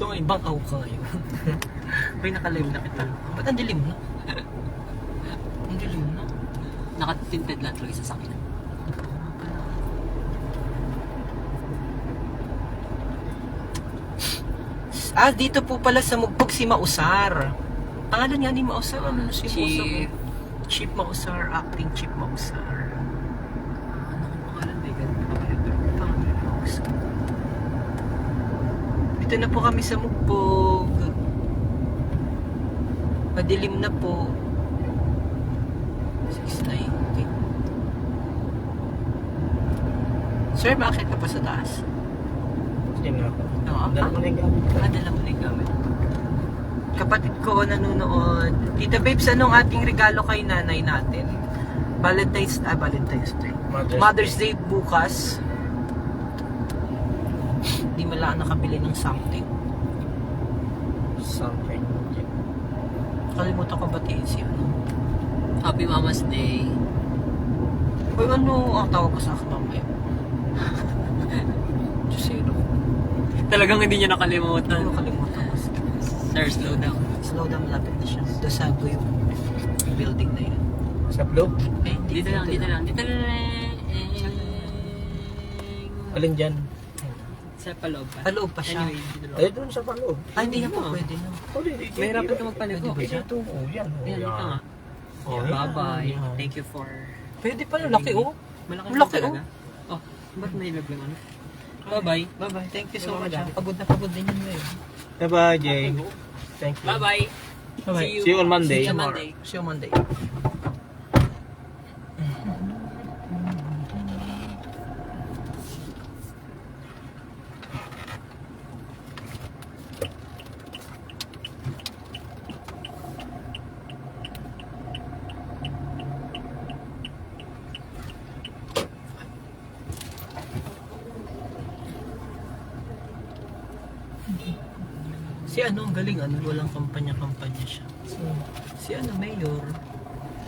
So ngayon, bang out ka ngayon? May nakalive na kita. Ba't ang dilim na? ang dilim na. Nakatinted lang talaga sa sakit. Ah, dito po pala sa Mugpog si Mausar. Pangalan niya ni Mausar, ano si. Mausar? Chief Mausar, acting Chief Mausar. Ano ang pangalan ba yun? Pangalan Mausar. Dito na po kami sa Mugpog. Madilim na po. 690. Sir, bakit ka pa sa taas? Hindi na ako. Oo. Dala ko na yung gamit. Ah, dala mo na yung gamit. Kapatid ko nanonood. Tita Babes, anong ating regalo kay nanay natin? Valentine's, ah, Valentine's Day. Mother's, Mother's Day bukas. Hindi mo lang nakabili ng something. Something. Kalimutan ko batiin si ano. Happy Mama's Day. Uy, ano ang tawag ko sa akin mamaya? Jusero. Talagang hindi niya Ano nakalimutan. kalimutan ko? Sir, slow down. Slow down malapit na siya. Doon sa yung building na yun. Sa blue? Eh, hindi. Dito lang, dito lang, dito lang. Alin dyan? Sa paloob pa. Sa loob pa siya. Anyway, dito. Ay, doon sa paloob. Ah, hindi na po pwede no. Oh, di, di, di, Mahirapan ka magpaliko. di, di, Dito, oh, yan. oh, Ayan, dito nga. Oh, yan. Bye-bye. Yan. Thank you for... Pwede pala, laki oh. Malaki, Malaki, ba talaga? Oh, ba't may log lang ano? Bye-bye. Bye-bye. Thank you so much. ah. Pagod na pagod din yun ngayon. Bye-bye, Jay. Thank you. Bye-bye. Bye-bye. See you. See you on Monday. See you. Monday. See you Monday. Si ano, ang galing ano, walang kampanya-kampanya siya. So, Si ano, Mayor.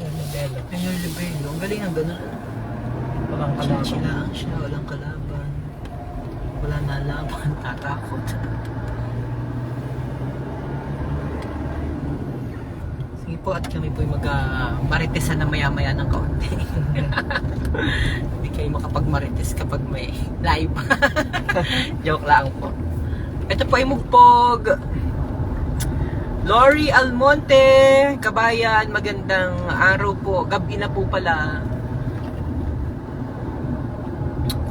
yan, Bella. Mayor Libello. Ang galing ang ganun. Walang kalaban. Chichilaan siya, walang kalaban. Wala na laban, tatakot. Sige po at kami po mag-maritesan na maya-maya ng kaunti. Hindi kayo makapag-marites kapag may live. Joke lang po. Ito po ay mugpog. Lori Almonte, kabayan, magandang araw po. Gabi na po pala.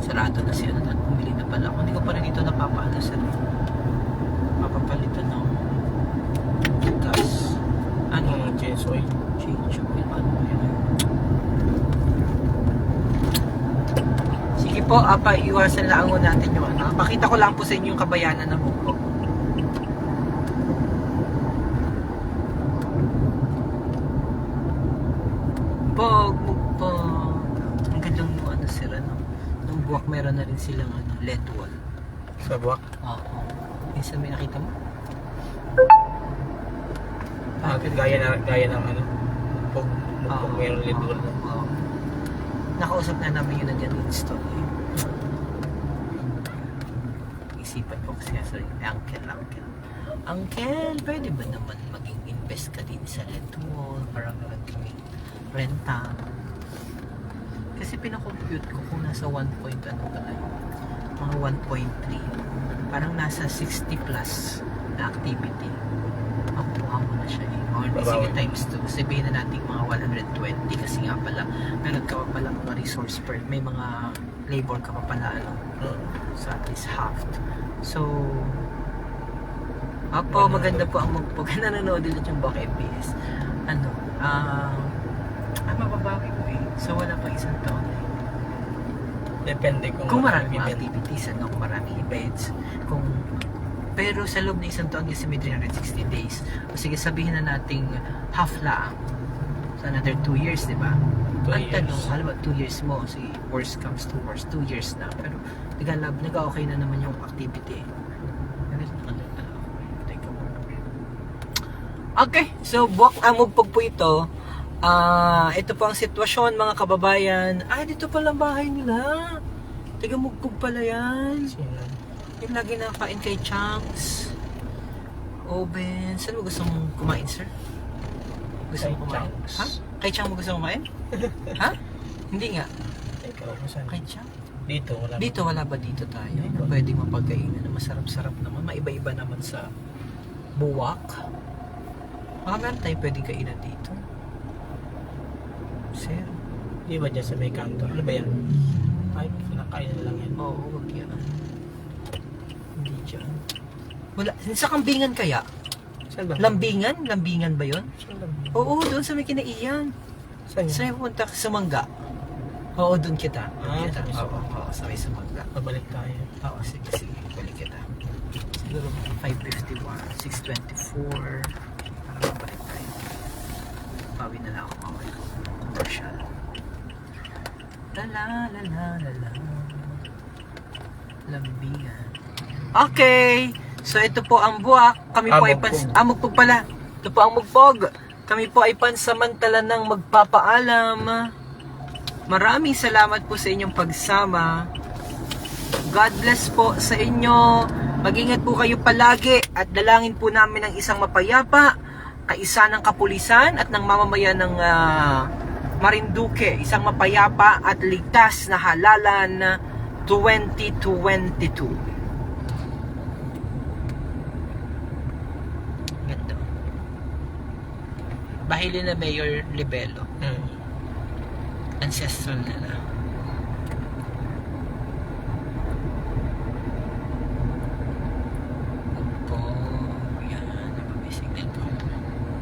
Sarado na siya na bumili na pala ako. Hindi ko pa rin ito napapaano sa Papapalitan ng gas. Ano? Ano, Chesoy. Change oil. Ano yun? Sige po, apa, iwasan lang natin yung ano. Pakita ko lang po sa inyo yung kabayanan ng Bukog. Pog, mugpog. Ang gandang mo ano sila, no? Nung buwak meron na rin silang ano, LED wall. Sa buwak. Oo. Minsan may nakita mo? Ah, gaya, na, gaya ng ano. Pag Oo. pag mayroon lidol. Oo. Nakausap na namin yun na dyan install eh. Isipan ko kasi sa uncle, uncle. Uncle, pwede ba naman maging invest ka din sa rent wall para meron renta? Kasi pinakompute ko kung nasa 1 point ano tayo, mga 1.3. Parang nasa 60 plus na activity. Makukuha mo na siya eh. Or sige times 2. Sabihin na natin mga 120 kasi nga pala meron ka pa pala mga resource per may mga labor ka pa pala ano, sa at least half. So, Apo, maganda po ang magpog. Nanonood din yung Bok MBS. Ano, ah, ah, mababawi ko eh. So, wala pa isang taon eh. Depende kung, Kung ano yung mga event. activities, ano, kung maraming events, kung pero sa loob ng isang taon kasi may 360 days. O sige, sabihin na nating half lang. So another 2 years, di ba? Two Ang years. tanong, alam mo, 2 years mo, si worst comes to worst, 2 years na. Pero nag-alab, nag-okay na naman yung activity. Okay, so buwak amog po ito. Ah, ito po ang sitwasyon mga kababayan. Ah, dito pala ang bahay nila. Taga Mugpog pala yan. Yung lagi nakain kay Chunks. Oven. Saan mo gusto mong kumain, sir? Gusto Kay mo kumain? Chang's. Ha? Kay Chang mo gusto kumain? ha? Hindi nga. Ikaw, saan? Kay Chang? Dito, wala. Dito, wala ba dito tayo? Na pwedeng mapagkainan na masarap-sarap naman. Maiba-iba naman sa buwak. Baka meron tayong pwedeng kainan dito. Sir? Di ba dyan sa may kanto? Ano ba yan? Ay, kinakain na lang yan. Oo, wag yan. Hindi dyan. Wala. Sa kambingan kaya? Saan ba? Lambingan? Lambingan ba yon? Oo, doon sa may kinaiyan. Saan yan? Saan yung punta? Sa Mangga? Oo, doon kita. Ah, kita. sa may Oo, oo, sa may Sumangga. Pabalik tayo. Oo, sige, sige. Balik kita. Siguro 551, 624. Para mabalik tayo. Pawi na lang ako Commercial. La la la la la la. Lambingan. Okay! So ito po ang buwak. Kami po ay pans... Ah, mugpog pala. Ito po ang mugpog. Kami po ay pansamantala ng magpapaalam. Maraming salamat po sa inyong pagsama. God bless po sa inyo. Mag-ingat po kayo palagi at dalangin po namin ng isang mapayapa, kaisa ng kapulisan at ng mamamayan ng ah, Marinduque. Isang mapayapa at ligtas na halalan 2022. Ganda. Bahili na Mayor Libelo. Hmm. Ancestral na na.